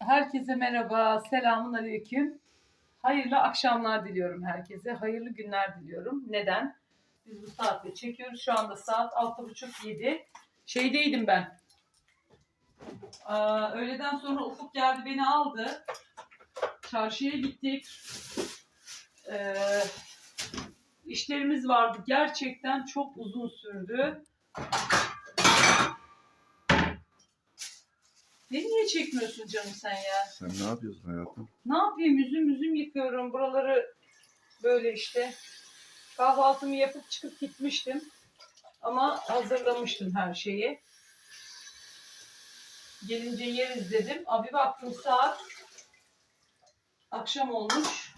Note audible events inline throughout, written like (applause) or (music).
Herkese merhaba, selamun aleyküm. Hayırlı akşamlar diliyorum herkese. Hayırlı günler diliyorum. Neden? Biz bu saatte çekiyoruz. Şu anda saat 6.30-7. Şeydeydim ben. Aa, öğleden sonra Ufuk geldi beni aldı. Çarşıya gittik. Ee, işlerimiz vardı. Gerçekten çok uzun sürdü. Beni niye çekmiyorsun canım sen ya? Sen ne yapıyorsun hayatım? Ne yapayım? Üzüm üzüm yıkıyorum. Buraları böyle işte. Kahvaltımı yapıp çıkıp gitmiştim. Ama hazırlamıştım her şeyi. Gelince yeriz dedim. Abi baktım saat akşam olmuş.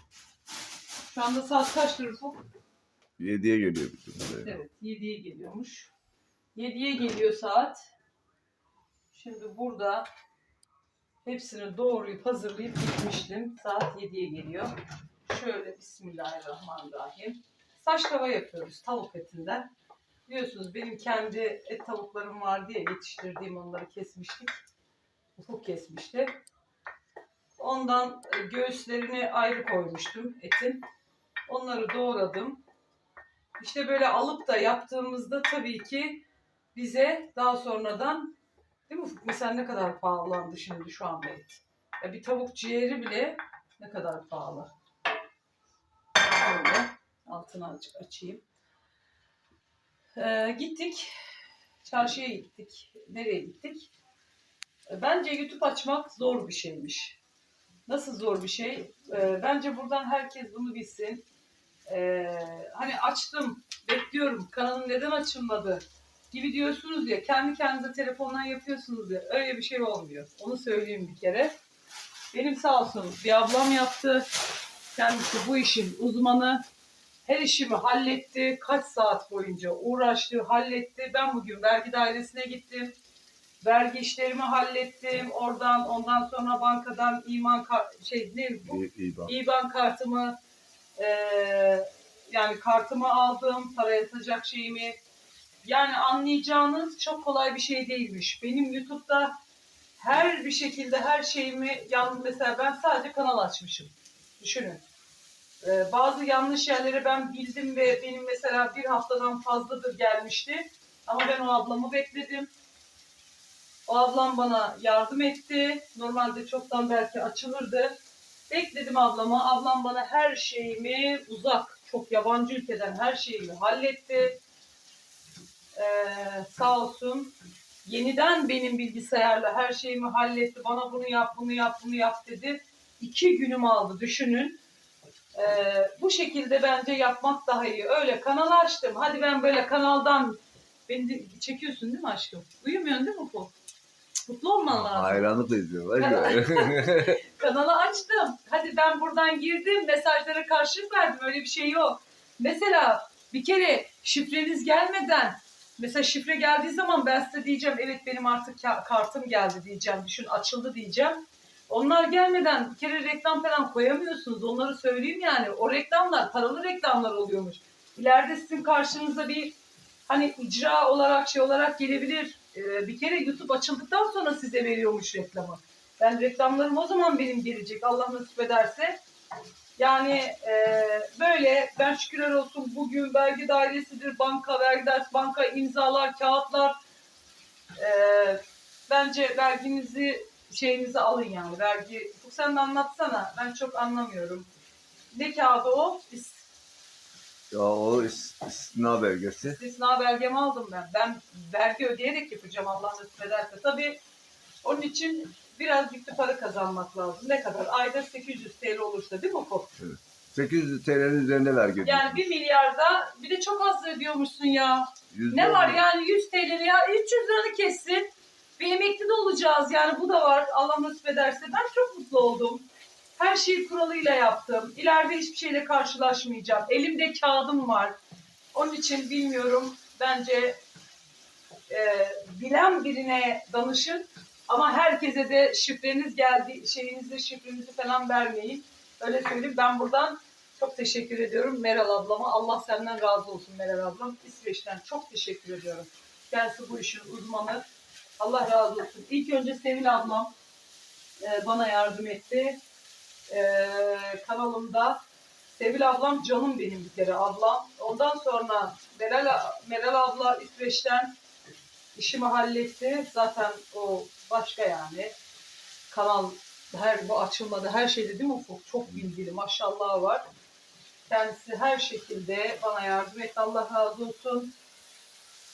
Şu anda saat kaçtır Ufuk? 7'ye geliyor bütün buraya. Evet 7'ye geliyormuş. 7'ye geliyor saat. Şimdi burada hepsini doğrayıp hazırlayıp gitmiştim. Saat 7'ye geliyor. Şöyle Bismillahirrahmanirrahim. Saç tava yapıyoruz tavuk etinden. Biliyorsunuz benim kendi et tavuklarım var diye yetiştirdiğim onları kesmiştik. Ufuk kesmişti. Ondan e, göğüslerini ayrı koymuştum etin. Onları doğradım. İşte böyle alıp da yaptığımızda tabii ki bize daha sonradan değil mi? Mesela ne kadar pahalandı şimdi şu anda et. Ya bir tavuk ciğeri bile ne kadar pahalı. Böyle altını azıcık açayım. Ee, gittik. Çarşıya gittik. Nereye gittik? Ee, Bence YouTube açmak zor bir şeymiş. Nasıl zor bir şey? Ee, bence buradan herkes bunu bilsin. Ee, hani açtım, bekliyorum, kanalım neden açılmadı gibi diyorsunuz ya, kendi kendinize telefondan yapıyorsunuz ya, öyle bir şey olmuyor. Onu söyleyeyim bir kere. Benim sağ olsun bir ablam yaptı. Kendisi bu işin uzmanı. Her işimi halletti. Kaç saat boyunca uğraştı, halletti. Ben bugün vergi dairesine gittim. Vergi işlerimi hallettim. Oradan ondan sonra bankadan iman şey ne bu? Bak. İban kartımı eee, yani kartımı aldım, para yatacak şeyimi. Yani anlayacağınız çok kolay bir şey değilmiş. Benim YouTube'da her bir şekilde her şeyimi yalnız mesela ben sadece kanal açmışım. Düşünün. Eee, bazı yanlış yerlere ben bildim ve benim mesela bir haftadan fazladır gelmişti. Ama ben o ablamı bekledim. O ablam bana yardım etti. Normalde çoktan belki açılırdı. Bekledim ablama. Ablam bana her şeyimi uzak, çok yabancı ülkeden her şeyimi halletti. Ee, sağ olsun. Yeniden benim bilgisayarla her şeyimi halletti. Bana bunu yap, bunu yap, bunu yap dedi. İki günüm aldı düşünün. Ee, bu şekilde bence yapmak daha iyi. Öyle kanal açtım. Hadi ben böyle kanaldan beni de çekiyorsun değil mi aşkım? Uyumuyorsun değil mi bu? Mutlu olman lazım. Hayranlıkla izliyorlar (laughs) ya. Kanalı açtım. Hadi ben buradan girdim. Mesajlara karşılık verdim. Öyle bir şey yok. Mesela bir kere şifreniz gelmeden mesela şifre geldiği zaman ben size diyeceğim evet benim artık ka- kartım geldi diyeceğim. Düşün açıldı diyeceğim. Onlar gelmeden bir kere reklam falan koyamıyorsunuz. Onları söyleyeyim yani. O reklamlar paralı reklamlar oluyormuş. İleride sizin karşınıza bir hani icra olarak şey olarak gelebilir. Ee, bir kere YouTube açıldıktan sonra size veriyormuş reklamı. Ben reklamlarım o zaman benim gelecek Allah nasip ederse. Yani e, böyle ben şükürler olsun bugün vergi dairesidir, banka, vergi dairesi, banka imzalar, kağıtlar. E, bence verginizi şeyinizi alın yani vergi. Bu sen de anlatsana ben çok anlamıyorum. Ne kağıdı o? İs- ya o is- istina belgesi. İstisna belgemi aldım ben. Ben vergi ödeyerek yapacağım Allah nasip ederse. Tabii onun için birazcık da para kazanmak lazım. Ne kadar? Ayda 800 TL olursa değil mi Ufuk? 800 TL'nin üzerinde vergi ödüyorsun. Yani bir milyarda bir de çok az ödüyormuşsun ya. Yüzde Ne var yani 100 TL ya 300 liranı kessin. Bir emekli de olacağız yani bu da var Allah nasip ederse. Ben çok mutlu oldum. Her şeyi kuralıyla yaptım. İleride hiçbir şeyle karşılaşmayacağım. Elimde kağıdım var. Onun için bilmiyorum. Bence e, bilen birine danışın. Ama herkese de şifreniz geldi, şeyinizi, şifrenizi falan vermeyin. Öyle söyleyeyim. Ben buradan çok teşekkür ediyorum Meral ablama. Allah senden razı olsun Meral ablam. İsveç'ten çok teşekkür ediyorum. Kendisi bu işin uzmanı. Allah razı olsun. İlk önce Sevil ablam. e, bana yardım etti. E, kanalımda Sevil ablam canım benim bir kere ablam. Ondan sonra Meral, Meral abla İsveç'ten işimi halletti. Zaten o başka yani. Kanal her bu açılmada her şeyde değil mi Ufuk? Çok bilgili maşallah var. Kendisi her şekilde bana yardım etti. Allah razı olsun.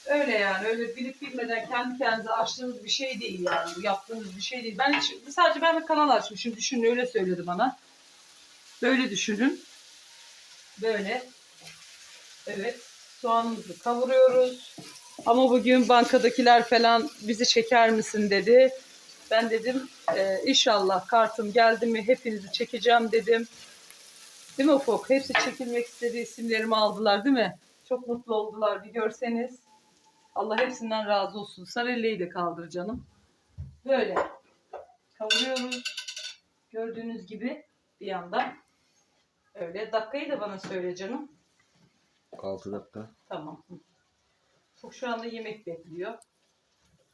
Öyle yani öyle bilip bilmeden kendi kendinize açtığınız bir şey değil yani. Yaptığınız bir şey değil. Ben hiç, sadece ben bir kanal açmışım. Düşünün öyle söyledi bana. Böyle düşünün. Böyle. Evet. Soğanımızı kavuruyoruz. Ama bugün bankadakiler falan bizi çeker misin dedi. Ben dedim e, inşallah kartım geldi mi hepinizi çekeceğim dedim. Değil mi Ufuk? Hepsi çekilmek istediği isimlerimi aldılar değil mi? Çok mutlu oldular bir görseniz. Allah hepsinden razı olsun. Sarelle'yi de kaldır canım. Böyle kavuruyoruz. Gördüğünüz gibi bir yandan. Öyle. Dakikayı da bana söyle canım. 6 dakika. Tamam. Çok şu anda yemek bekliyor.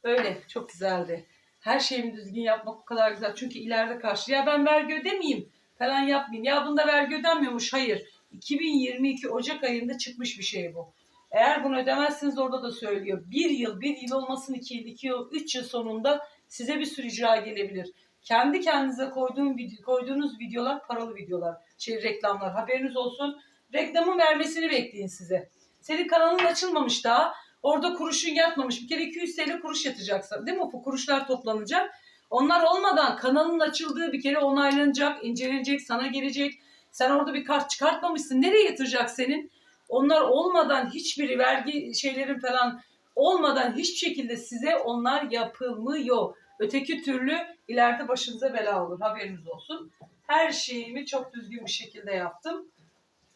Öyle. Çok güzeldi. Her şeyimi düzgün yapmak o kadar güzel. Çünkü ileride karşı ya ben vergi ödemeyeyim falan yapmayayım. Ya bunda vergi ödenmiyormuş. Hayır. 2022 Ocak ayında çıkmış bir şey bu. Eğer bunu ödemezseniz orada da söylüyor. Bir yıl, bir yıl olmasın iki yıl, iki yıl, üç yıl sonunda size bir sürü icra gelebilir. Kendi kendinize koyduğun koyduğunuz videolar paralı videolar. Şey reklamlar haberiniz olsun. Reklamın vermesini bekleyin size. Senin kanalın açılmamış daha. Orada kuruşun yatmamış. Bir kere 200 TL kuruş yatacaksın. Değil mi? Bu kuruşlar toplanacak. Onlar olmadan kanalın açıldığı bir kere onaylanacak, incelenecek, sana gelecek. Sen orada bir kart çıkartmamışsın. Nereye yatıracak senin? Onlar olmadan hiçbir vergi şeylerin falan olmadan hiçbir şekilde size onlar yapılmıyor. Öteki türlü ileride başınıza bela olur. Haberiniz olsun. Her şeyimi çok düzgün bir şekilde yaptım.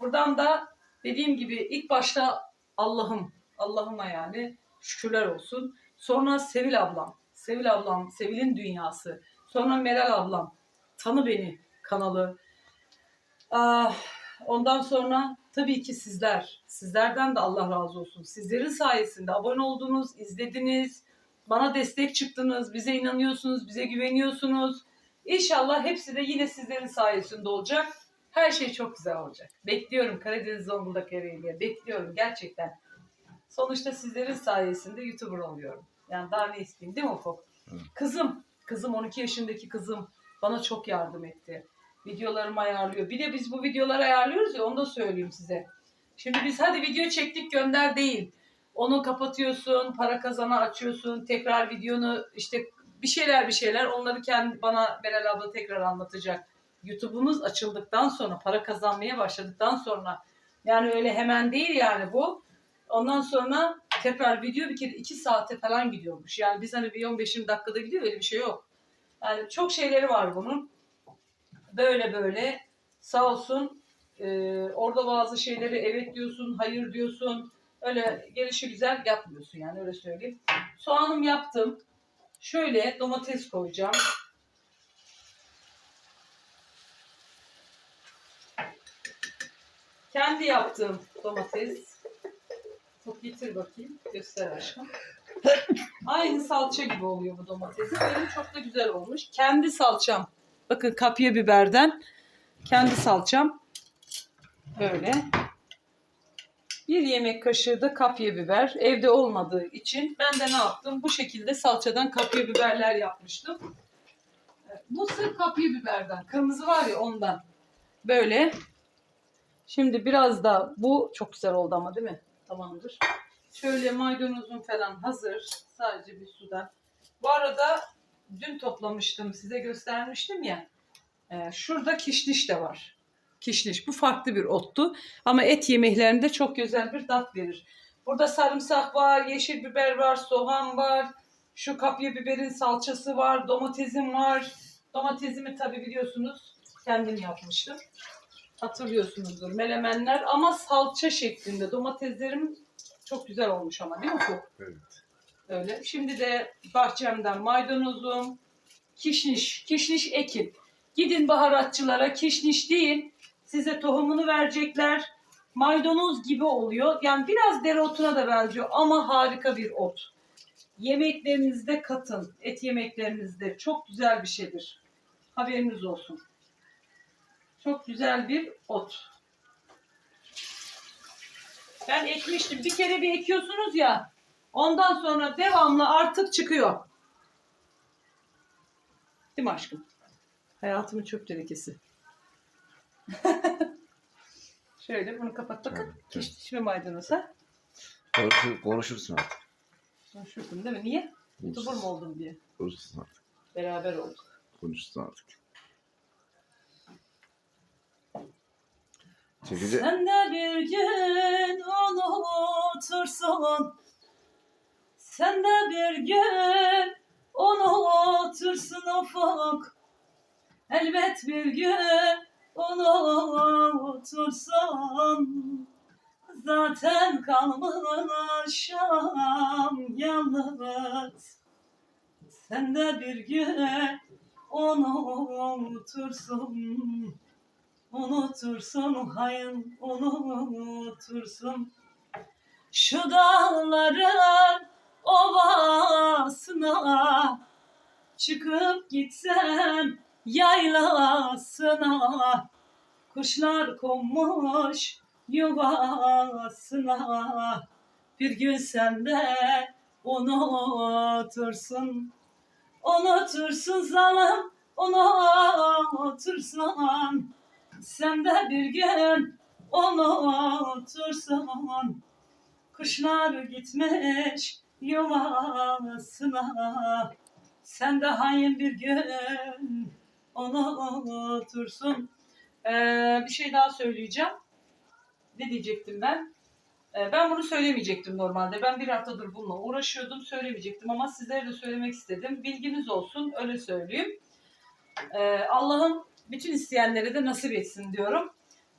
Buradan da dediğim gibi ilk başta Allah'ım, Allah'ıma yani şükürler olsun. Sonra Sevil ablam, Sevil ablam, Sevil'in dünyası. Sonra Meral ablam, Tanı Beni kanalı. Ah, ondan sonra tabii ki sizler. Sizlerden de Allah razı olsun. Sizlerin sayesinde abone oldunuz, izlediniz. Bana destek çıktınız, bize inanıyorsunuz, bize güveniyorsunuz. İnşallah hepsi de yine sizlerin sayesinde olacak. Her şey çok güzel olacak. Bekliyorum Karadeniz Zonguldak Ereğli'ye. Bekliyorum gerçekten. Sonuçta sizlerin sayesinde YouTuber oluyorum. Yani daha ne isteyeyim değil mi Ufuk? Evet. Kızım, kızım 12 yaşındaki kızım bana çok yardım etti. Videolarımı ayarlıyor. Bir de biz bu videoları ayarlıyoruz ya onu da söyleyeyim size. Şimdi biz hadi video çektik gönder değil. Onu kapatıyorsun, para kazana açıyorsun, tekrar videonu işte bir şeyler bir şeyler onları kendi bana Meral abla tekrar anlatacak. YouTube'umuz açıldıktan sonra, para kazanmaya başladıktan sonra yani öyle hemen değil yani bu. Ondan sonra tekrar video bir kere iki saate falan gidiyormuş. Yani biz hani bir 15-20 dakikada gidiyor öyle bir şey yok. Yani çok şeyleri var bunun. Böyle böyle sağ olsun e, orada bazı şeyleri evet diyorsun, hayır diyorsun. Öyle gelişi güzel yapmıyorsun yani öyle söyleyeyim. Soğanım yaptım. Şöyle domates koyacağım. Kendi yaptığım domates. Çok getir bakayım. Göster aşkım. Aynı salça gibi oluyor bu domatesin. Benim çok da güzel olmuş. Kendi salçam. Bakın kapya biberden kendi salçam. Böyle. Bir yemek kaşığı da kapya biber. Evde olmadığı için ben de ne yaptım? Bu şekilde salçadan kapya biberler yapmıştım. Bu sırf kapya biberden. Kırmızı var ya ondan. Böyle. Şimdi biraz da bu çok güzel oldu ama değil mi? Tamamdır. Şöyle maydanozum falan hazır. Sadece bir sudan. Bu arada dün toplamıştım. Size göstermiştim ya. Ee, şurada kişniş de var. Kişniş. Bu farklı bir ottu. Ama et yemeklerinde çok güzel bir tat verir. Burada sarımsak var, yeşil biber var, soğan var. Şu kapya biberin salçası var, domatesim var. Domatesimi tabi biliyorsunuz kendim yapmıştım. Hatırlıyorsunuzdur melemenler ama salça şeklinde. Domateslerim çok güzel olmuş ama değil mi bu? Evet. Öyle. Şimdi de bahçemden maydanozum, kişniş, kişniş ekin. Gidin baharatçılara kişniş değil, size tohumunu verecekler. Maydanoz gibi oluyor. Yani biraz dereotuna da benziyor ama harika bir ot. Yemeklerinizde katın. Et yemeklerinizde çok güzel bir şeydir. Haberiniz olsun. Çok güzel bir ot. Ben ekmiştim. Bir kere bir ekiyorsunuz ya. Ondan sonra devamlı artık çıkıyor. Değil mi aşkım? Hayatımın çöp tenekesi. (laughs) Şöyle bunu kapat bakın. Tabii, tabii. Kişnişme. Konuşur, konuşursun artık. Konuşurdum değil mi? Niye? Youtuber mu oldum diye. Konuşursun artık. Beraber olduk. Konuşursun artık. Çekici. Sen de bir gün unutursun. Sen de bir gün unutursun ufuk. Elbet bir gün unutursun. Zaten kalmışam yalnız. Sen de bir gün unutursun. Unutursun hayın unutursun. Şu dağların ovasına Çıkıp gitsem yaylasına. Kuşlar konmuş yuvasına. Bir gün sen de unutursun. Unutursun zalim unutursun sen de bir gün unutursun Kuşlar gitmiş yuvasına Sen de hain bir gün unutursun ee, Bir şey daha söyleyeceğim Ne diyecektim ben? Ee, ben bunu söylemeyecektim normalde. Ben bir haftadır bununla uğraşıyordum. Söylemeyecektim ama sizlere de söylemek istedim. Bilginiz olsun. Öyle söyleyeyim. Ee, Allah'ın bütün isteyenlere de nasip etsin diyorum.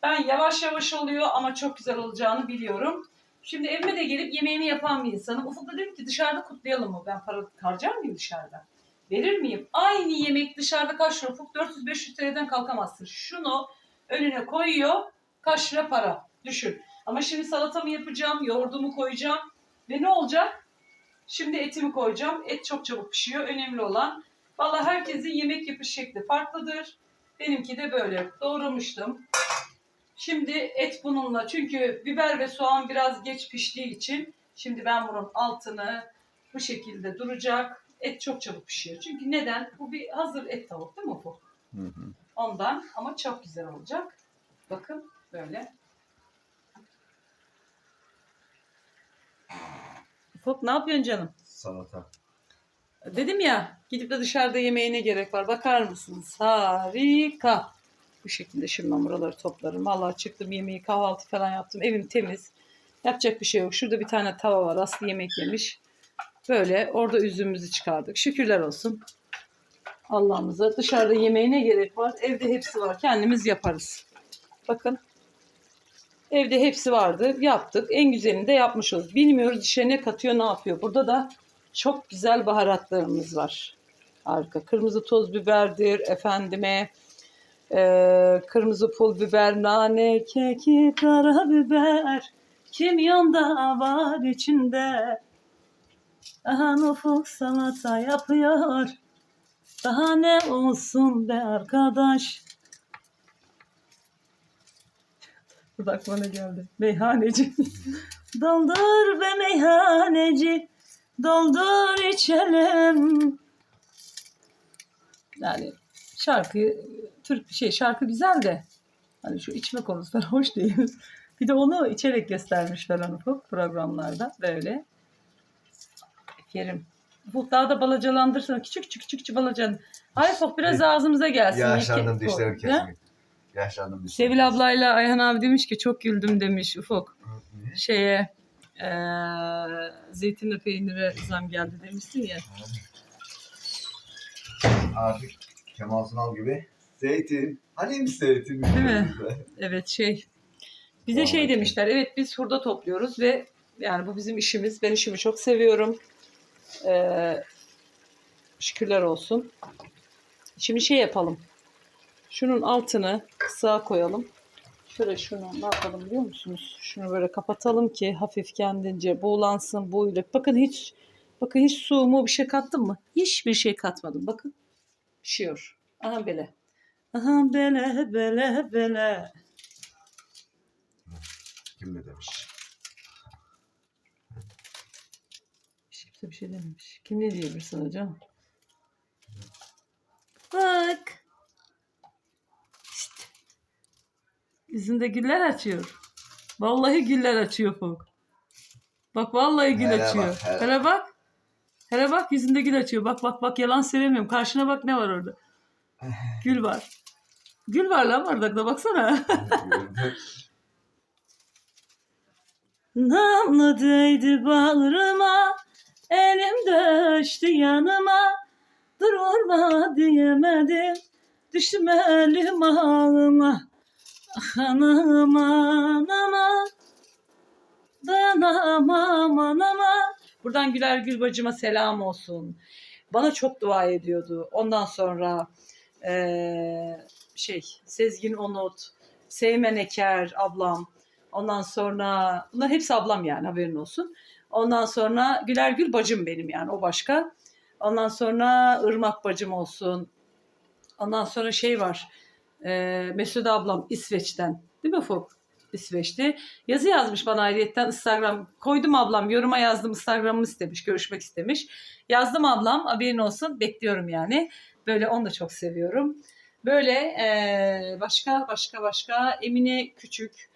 Ben yavaş yavaş oluyor ama çok güzel olacağını biliyorum. Şimdi evime de gelip yemeğimi yapan bir insanım. Ufuk da dedim ki dışarıda kutlayalım mı? Ben para harcar mıyım dışarıda? Verir miyim? Aynı yemek dışarıda kaç lira Ufuk? 400-500 TL'den kalkamazsın. Şunu önüne koyuyor. Kaç lira para? Düşün. Ama şimdi salatamı yapacağım, yoğurdumu koyacağım. Ve ne olacak? Şimdi etimi koyacağım. Et çok çabuk pişiyor. Önemli olan Valla herkesin yemek yapış şekli farklıdır. Benimki de böyle. Doğramıştım. Şimdi et bununla çünkü biber ve soğan biraz geç piştiği için şimdi ben bunun altını bu şekilde duracak. Et çok çabuk pişiyor. Çünkü neden? Bu bir hazır et tavuk değil mi bu? Hı hı. Ondan ama çok güzel olacak. Bakın böyle. Ufuk ne yapıyorsun canım? Salata. Dedim ya gidip de dışarıda yemeğine gerek var. Bakar mısınız? Harika. Bu şekilde şimdi ben buraları toplarım. Vallahi çıktım yemeği kahvaltı falan yaptım. Evim temiz. Yapacak bir şey yok. Şurada bir tane tava var. Aslı yemek yemiş. Böyle orada üzümümüzü çıkardık. Şükürler olsun. Allah'ımıza. Dışarıda yemeğine gerek var. Evde hepsi var. Kendimiz yaparız. Bakın. Evde hepsi vardı. Yaptık. En güzelini de yapmış olduk. Bilmiyoruz içine ne katıyor ne yapıyor. Burada da çok güzel baharatlarımız var. Harika. Kırmızı toz biberdir efendime. eee, kırmızı pul biber, nane, kekik, karabiber. Kimyon da var içinde. Daha ufuk salata yapıyor. Daha ne olsun be arkadaş. Bu da aklıma ne geldi? Meyhaneci. (laughs) Doldur be meyhaneci. Doldur içelim. Yani şarkı Türk şey şarkı güzel de hani şu içme konusunda (laughs) hoş değil. Bir de onu içerek göstermiş falan Ufuk programlarda böyle. Yerim. Ufuk daha da balacalandırsın. Küçük küçük küçük küçük balacan. Ay Ufuk biraz ağzımıza gelsin. Yaşlandım dişlerim kesin. Yaşlandım dişlerim. Sevil ablayla Ayhan abi demiş ki çok güldüm demiş Ufuk. Şeye eee zeytinle peynire zam geldi demişsin ya. Artık Kemal Sunal gibi. Zeytin. Hani mi zeytin? Değil mi? Evet şey. Bize şey demişler. Evet biz hurda topluyoruz ve yani bu bizim işimiz. Ben işimi çok seviyorum. Ee, şükürler olsun. Şimdi şey yapalım. Şunun altını kısa koyalım. Şöyle şunu ne yapalım biliyor musunuz? Şunu böyle kapatalım ki hafif kendince buğulansın, buğulayıp. Bakın hiç bakın hiç su mu bir şey kattım mı? Hiçbir şey katmadım. Bakın pişiyor. Aha böyle. Aha böyle böyle böyle. Kim ne demiş? Hiç kimse bir şey dememiş. Kim ne diyebilir sana canım? Bak. İşte. Yüzünde güller açıyor. Vallahi güller açıyor Fok. Bak vallahi gül Hele bak, açıyor. hele. hele bak. Hele bak yüzünde gül açıyor. Bak bak bak yalan söylemiyorum. Karşına bak ne var orada. (laughs) Gül var. Gül var lan bardakta baksana. (laughs) Namlı değdi bağrıma, elim düştü yanıma. Durma diyemedim, düştüm elim ağıma. Anam anama, dayanamam anama. Buradan Güler Gül bacıma selam olsun. Bana çok dua ediyordu. Ondan sonra eee, şey Sezgin Onut, Seymen Eker ablam. Ondan sonra bunlar hepsi ablam yani haberin olsun. Ondan sonra Güler Gül bacım benim yani o başka. Ondan sonra Irmak bacım olsun. Ondan sonra şey var. E, Mesude ablam İsveç'ten. Değil mi Fok? İsveç'te. Yazı yazmış bana ayrıyetten Instagram. Koydum ablam yoruma yazdım Instagram'ımı istemiş. Görüşmek istemiş. Yazdım ablam haberin olsun. Bekliyorum yani. Böyle onu da çok seviyorum. Böyle e, başka başka başka Emine Küçük.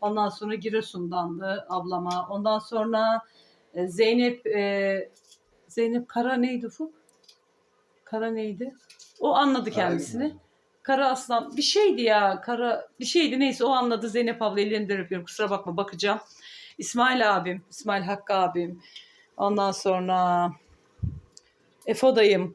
Ondan sonra Giresun'dandı ablama. Ondan sonra e, Zeynep e, Zeynep Kara neydi Ufuk? Kara neydi? O anladı kendisini. Kara Aslan bir şeydi ya. Kara bir şeydi neyse o anladı. Zeynep abla ellerinden öpüyorum. Kusura bakma bakacağım. İsmail abim, İsmail Hakkı abim. Ondan sonra Efo dayım.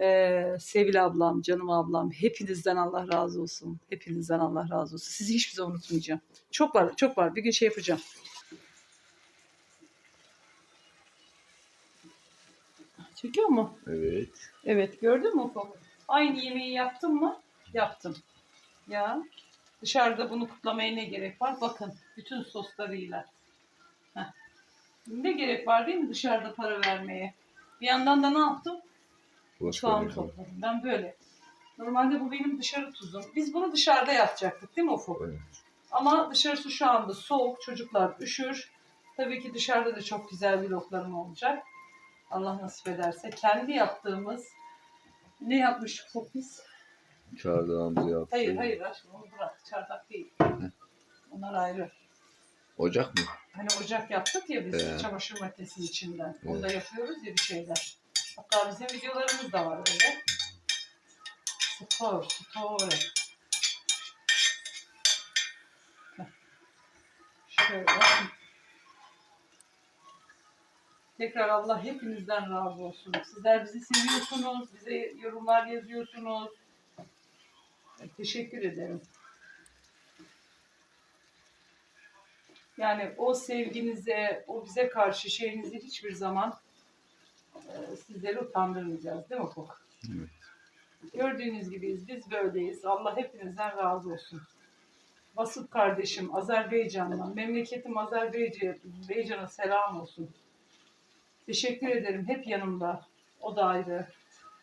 Ee, Sevil ablam, canım ablam. Hepinizden Allah razı olsun. Hepinizden Allah razı olsun. Sizi hiçbir zaman unutmayacağım. Çok var, çok var. Bir gün şey yapacağım. Çekiyor mu? Evet. Evet gördün mü Ufuk? Aynı yemeği yaptım mı? Yaptım. Ya dışarıda bunu kutlamaya ne gerek var? Bakın bütün soslarıyla. Heh. Ne gerek var değil mi dışarıda para vermeye? Bir yandan da ne yaptım? Mutfağımı topladım. Ben böyle. Normalde bu benim dışarı tuzum. Biz bunu dışarıda yapacaktık değil mi Ufuk? Evet. Ama dışarısı şu anda soğuk. Çocuklar üşür. Tabii ki dışarıda da çok güzel vloglarım olacak. Allah nasip ederse. Kendi yaptığımız ne yapmış Ufuk biz? Çardağımızı yaptık. Hayır hayır aşkım onu bırak. Çardak değil. Onlar ayrı. Ocak mı? Hani ocak yaptık ya biz Ee. çamaşır makinesinin içinden. Orada yapıyoruz ya bir şeyler. Hatta bizim videolarımız da var öyle. Spor, spor. Şöyle. Tekrar Allah hepinizden razı olsun. Sizler bizi seviyorsunuz, bize yorumlar yazıyorsunuz. Teşekkür ederim. Yani o sevginize, o bize karşı şeyinizi hiçbir zaman e, sizleri utandırmayacağız değil mi Ufuk? Evet. Gördüğünüz gibiyiz, biz böyleyiz. Allah hepinizden razı olsun. Vasıf kardeşim Azerbaycan'dan, memleketim Azerbaycan'a selam olsun. Teşekkür ederim, hep yanımda. O da ayrı.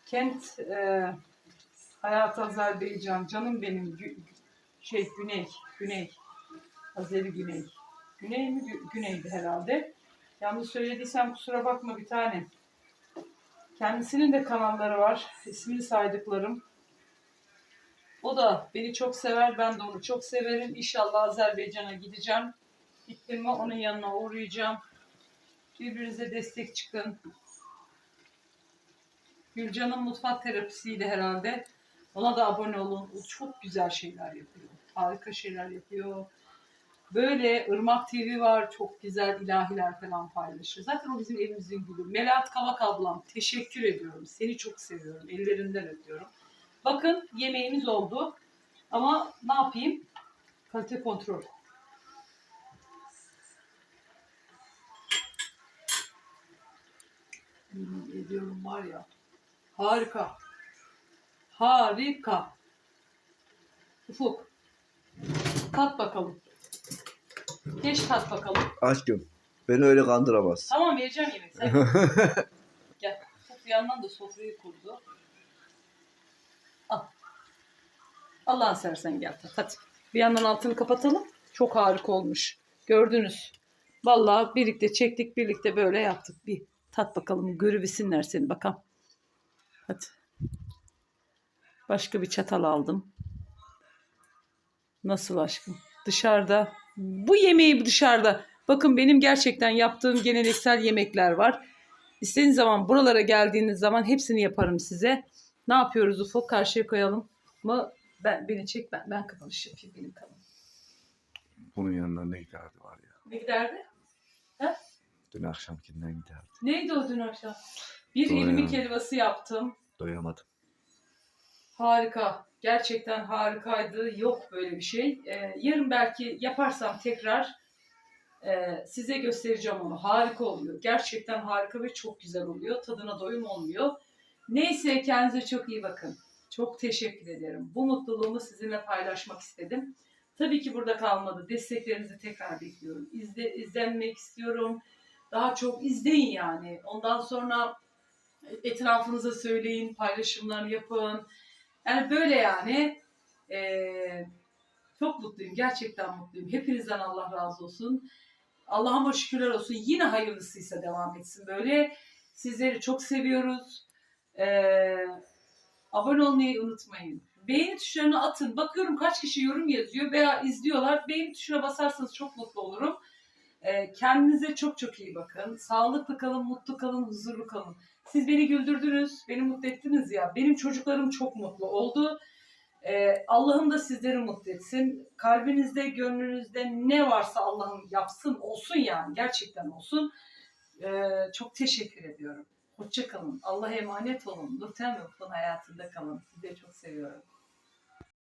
Kent e, Hayat Azerbaycan, canım benim. Gü- şey Güney, Güney. Azeri Güney. Güney mi? Gü- Güneydi herhalde. Yanlış söylediysem kusura bakma bir tane. Kendisinin de kanalları var. İsmini saydıklarım. O da beni çok sever. Ben de onu çok severim. İnşallah Azerbaycan'a gideceğim. Gittim mi onun yanına uğrayacağım. Birbirinize destek çıkın. Gülcan'ın mutfak terapisiydi herhalde. Ona da abone olun. O çok güzel şeyler yapıyor. Harika şeyler yapıyor. Böyle Irmak TV var. Çok güzel ilahiler falan paylaşıyor. Zaten o bizim evimizin gülü. Melahat Kavak ablam teşekkür ediyorum. Seni çok seviyorum. Ellerinden öpüyorum. Bakın yemeğimiz oldu. Ama ne yapayım? Kalite kontrol. Yemin ediyorum var ya. Harika. Harika. Ufuk. Tat bakalım. Geç tat bakalım. Aşkım. Beni öyle kandıramaz. Tamam vereceğim yemek. Sen (laughs) gel. Ufuk bir yandan da sofrayı kurdu. Allah'ın seversen gel tat. Hadi. Bir yandan altını kapatalım. Çok harika olmuş. Gördünüz. Vallahi birlikte çektik, birlikte böyle yaptık. Bir tat bakalım, görüvesinler seni bakalım. Hadi. Başka bir çatal aldım. Nasıl aşkım? Dışarıda. Bu yemeği dışarıda. Bakın benim gerçekten yaptığım geleneksel yemekler var. İstediğiniz zaman buralara geldiğiniz zaman hepsini yaparım size. Ne yapıyoruz Ufuk? Karşıya koyalım mı? Ben beni çek ben ben kapanış yapayım benim kanalım. Bunun yanında ne giderdi var ya. Ne giderdi? Dün akşamkinden giderdi. Neydi o dün akşam? Bir Doğru irmik helvası yaptım. Doyamadım. Harika. Gerçekten harikaydı. Yok böyle bir şey. Ee, yarın belki yaparsam tekrar e, size göstereceğim onu. Harika oluyor. Gerçekten harika ve çok güzel oluyor. Tadına doyum olmuyor. Neyse kendinize çok iyi bakın. Çok teşekkür ederim. Bu mutluluğumu sizinle paylaşmak istedim. Tabii ki burada kalmadı. Desteklerinizi tekrar bekliyorum. İzle, izlenmek istiyorum. Daha çok izleyin yani. Ondan sonra etrafınıza söyleyin, paylaşımlar yapın. Yani böyle yani. Ee, çok mutluyum. Gerçekten mutluyum. Hepinizden Allah razı olsun. Allah'ıma şükürler olsun. Yine hayırlısıysa devam etsin böyle. Sizleri çok seviyoruz. Ee, abone olmayı unutmayın. Beğeni tuşlarını atın. Bakıyorum kaç kişi yorum yazıyor veya izliyorlar. Beğeni tuşuna basarsanız çok mutlu olurum. Ee, kendinize çok çok iyi bakın. Sağlıklı kalın, mutlu kalın, huzurlu kalın. Siz beni güldürdünüz, beni mutlu ettiniz ya. Benim çocuklarım çok mutlu oldu. Ee, Allah'ım da sizleri mutlu etsin. Kalbinizde, gönlünüzde ne varsa Allah'ım yapsın, olsun yani. Gerçekten olsun. Ee, çok teşekkür ediyorum. Hoşça kalın. Allah'a emanet olun. Nurten ve hayatında kalın. Sizleri çok seviyorum.